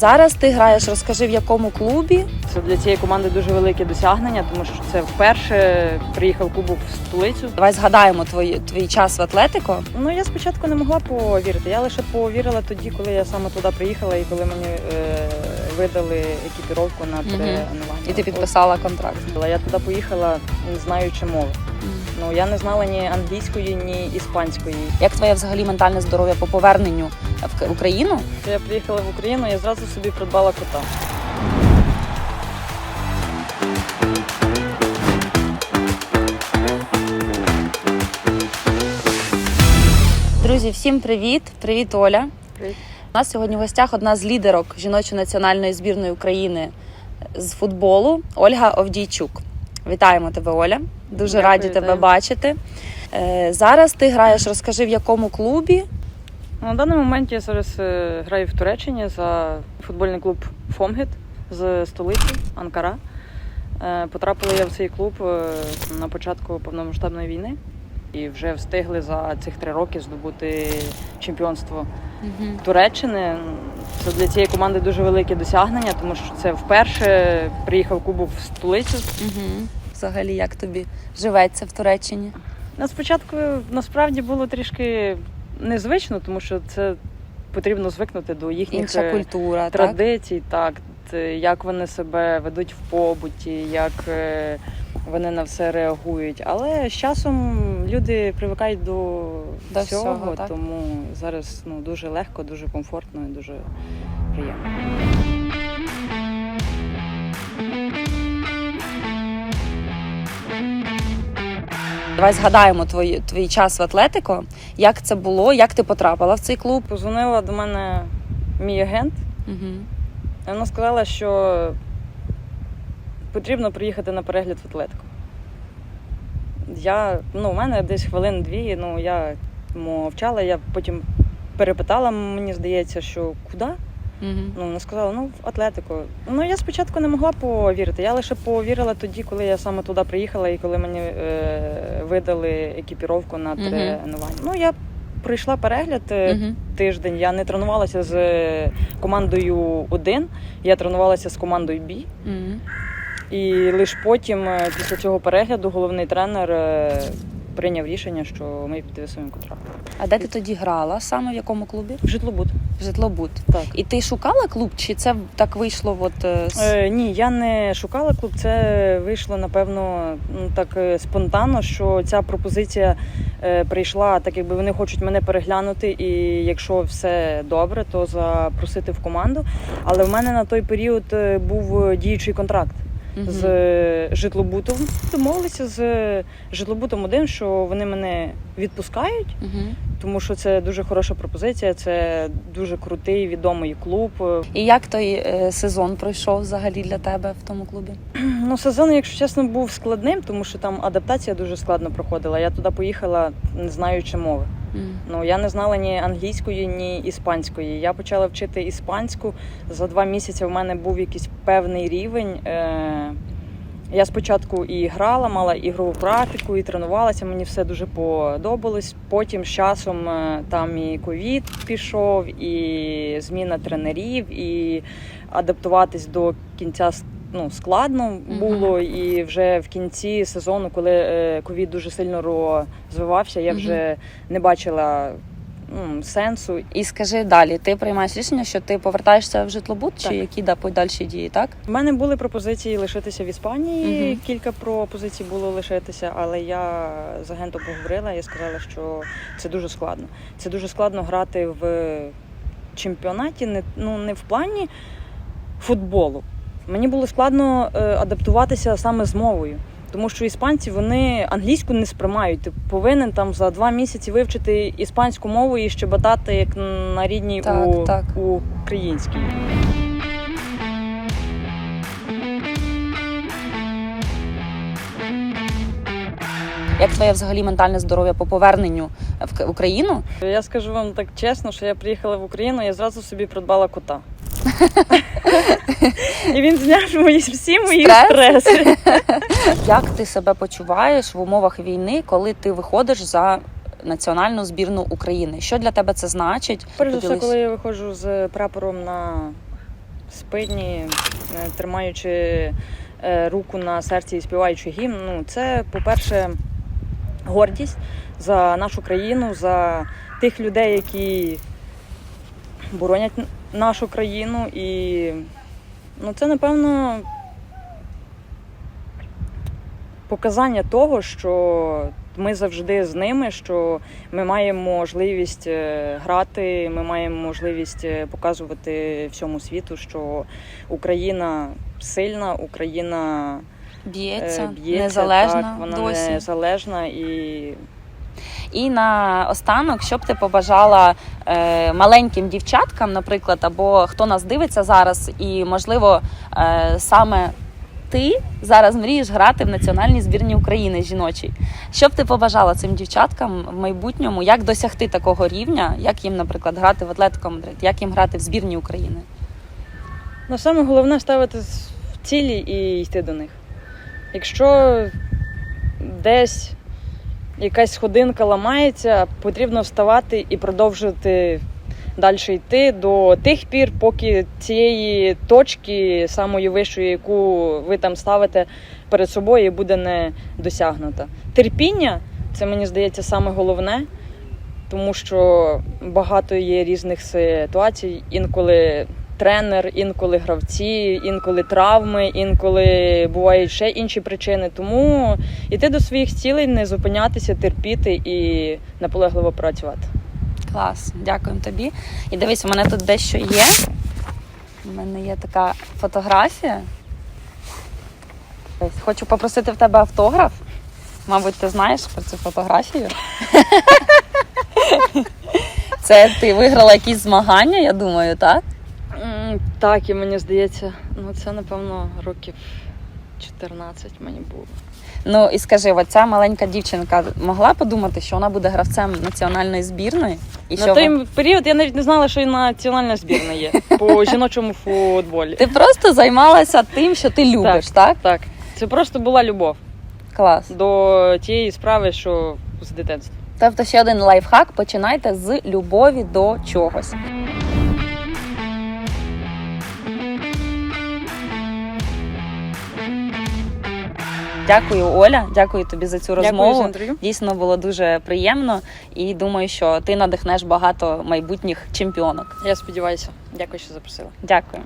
Зараз ти граєш, розкажи в якому клубі. Це для цієї команди дуже велике досягнення, тому що це вперше приїхав кубок в столицю. Давай згадаємо твій, твій час в Атлетико. Ну я спочатку не могла повірити. Я лише повірила тоді, коли я саме туди приїхала і коли мені е, видали екіпіровку на Мгм. тренування. І ти підписала контракт. Я туди поїхала, не знаючи мови. Ну я не знала ні англійської, ні іспанської. Як твоє взагалі ментальне здоров'я по поверненню в Україну? Я приїхала в Україну, я зразу собі придбала кота. Друзі, всім привіт! Привіт, Оля. Привіт. У нас сьогодні в гостях одна з лідерок жіночої національної збірної України з футболу Ольга Овдійчук. Вітаємо тебе, Оля. Дуже Дякую, раді тебе бачити. Е, Зараз ти граєш, розкажи в якому клубі. На даний момент я зараз е, граю в Туреччині за футбольний клуб Фомгет з столиці Анкара. Е, Потрапила я в цей клуб е, на початку повномасштабної війни і вже встигли за цих три роки здобути чемпіонство Туреччини. Це для цієї команди дуже велике досягнення, тому що це вперше приїхав кубок в столицю. Угу. Взагалі, як тобі живеться в Туреччині? Ну, спочатку насправді було трішки незвично, тому що це потрібно звикнути до їхніх Інша е, культура, так? традицій, так, так, як вони себе ведуть в побуті, як е, вони на все реагують. Але з часом люди привикають до, До всього, всього, тому зараз ну, дуже легко, дуже комфортно і дуже приємно. Давай згадаємо твій, твій час в Атлетико. Як це було? Як ти потрапила в цей клуб? Позвонила до мене мій агент. Угу. І Вона сказала, що потрібно приїхати на перегляд в Атлетико. Я, ну, у мене десь хвилин-дві, ну, я мовчала, я потім перепитала, мені здається, що куди? Угу. Ну, вона сказала, ну, в Атлетико. Ну, я спочатку не могла повірити. Я лише повірила тоді, коли я саме туди приїхала і коли мені е, видали екіпіровку на тренування. Ну, я прийшла перегляд. е, тиждень. Я не тренувалася з командою 1, я тренувалася з командою B. Угу. І лише потім, е, після цього перегляду, головний тренер е, прийняв рішення, що ми підписуємо контракт. А де ти тоді грала? Саме в якому клубі? В житлобуд. В Житлобуд. Так. І ти шукала клуб, чи це так вийшло? От, е, Е, ні, я не шукала клуб. Це вийшло напевно ну, так е, спонтанно, що ця пропозиція е, прийшла, так якби вони хочуть мене переглянути, і якщо все добре, то запросити в команду. Але в мене на той період був діючий контракт. З житлобутом. Домовилися з житлобутом один, що вони мене відпускають, тому що це дуже хороша пропозиція. Це дуже крутий відомий клуб. І як той е, сезон пройшов взагалі для тебе в тому клубі? Ну сезон, якщо чесно, був складним, тому що там адаптація дуже складно проходила. Я туди поїхала, не знаючи мови. Ну я не знала ні англійської, ні іспанської. Я почала вчити іспанську. За два місяці в мене був якийсь певний рівень. Е- я спочатку і грала, мала ігрову практику, і тренувалася. Мені все дуже подобалось. Потім з часом е, там і ковід пішов, і зміна тренерів, і адаптуватись до кінця ну, складно було. І вже в кінці сезону, коли е, ковід дуже сильно розвивався, я вже не бачила м, сенсу. І скажи далі, ти приймаєш рішення, що ти повертаєшся в житлобуд, Так. чи які да, подальші дії, так? У мене були пропозиції лишитися в Іспанії. Мгм. Кілька пропозицій було лишитися, але я з агентом поговорила і сказала, що це дуже складно. Це дуже складно грати в чемпіонаті, не, ну, не в плані футболу. Мені було складно е, адаптуватися саме з мовою. Тому що іспанці вони англійську не сприймають. Ти повинен там за два місяці вивчити іспанську мову і щебетати як на рідній Так, у, так. українській. Як твоє взагалі ментальне здоров'я по поверненню в Україну? Я скажу вам так чесно, що я приїхала в Україну, я зразу собі придбала кота. І він зняв мої всі мої Стрес? стреси. Як ти себе почуваєш в умовах війни, коли ти виходиш за національну збірну України? Що для тебе це значить? Перш за все, Поділись. коли я виходжу з прапором на спидні, е, тримаючи е, руку на серці і співаючи гімн. Ну, це, по-перше, гордість за нашу країну, за тих людей, які боронять нашу країну. І ну, це, напевно, показання того, що ми завжди з ними, що ми маємо можливість е, грати, ми маємо можливість е, показувати всьому світу, що Україна сильна, Україна е, Б'ється, б'ється, незалежна так, вона досі. незалежна і І на останок, що б ти побажала е, маленьким дівчаткам, наприклад, або хто нас дивиться зараз, і можливо е, саме ти зараз мрієш грати в національній збірні України жіночій. Що б ти побажала цим дівчаткам в майбутньому, як досягти такого рівня, як їм, наприклад, грати в Атлетико Мадрид, як їм грати в збірні України? Ну, саме головне ставити з- цілі і йти до них. Якщо десь якась сходинка ламається, потрібно вставати і продовжувати далі йти до тих пір, поки цієї точки, самої вищої, яку ви там ставите перед собою, буде не досягнута. Терпіння це мені здається саме головне, тому що багато є різних ситуацій, інколи тренер, інколи гравці, інколи травми, інколи бувають ще інші причини. Тому йти до своїх цілей, не зупинятися, терпіти і наполегливо працювати. Клас, дякуємо тобі. І дивись, у мене тут дещо є. У мене є така фотографія. Хочу попросити в тебе автограф. Мабуть, ти знаєш про цю фотографію. Це ти виграла якісь змагання, я думаю, так? Так, і мені здається, ну це напевно років 14 мені було. Ну і скажи, оця маленька дівчинка могла подумати, що вона буде гравцем національної збірної? І На що той вон- період я навіть не знала, що і національна збірна є по жіночому футболі. ти просто займалася тим, що ти любиш, так? Так, це просто була любов Клас. до тієї справи, що з дитинства. Тобто ще один лайфхак: починайте з любові до чогось. Дякую, Оля. Дякую тобі за цю розмову. Дякую. Дійсно було дуже приємно і думаю, що ти надихнеш багато майбутніх чемпіонок. Я сподіваюся. Дякую, що запросила. Дякую.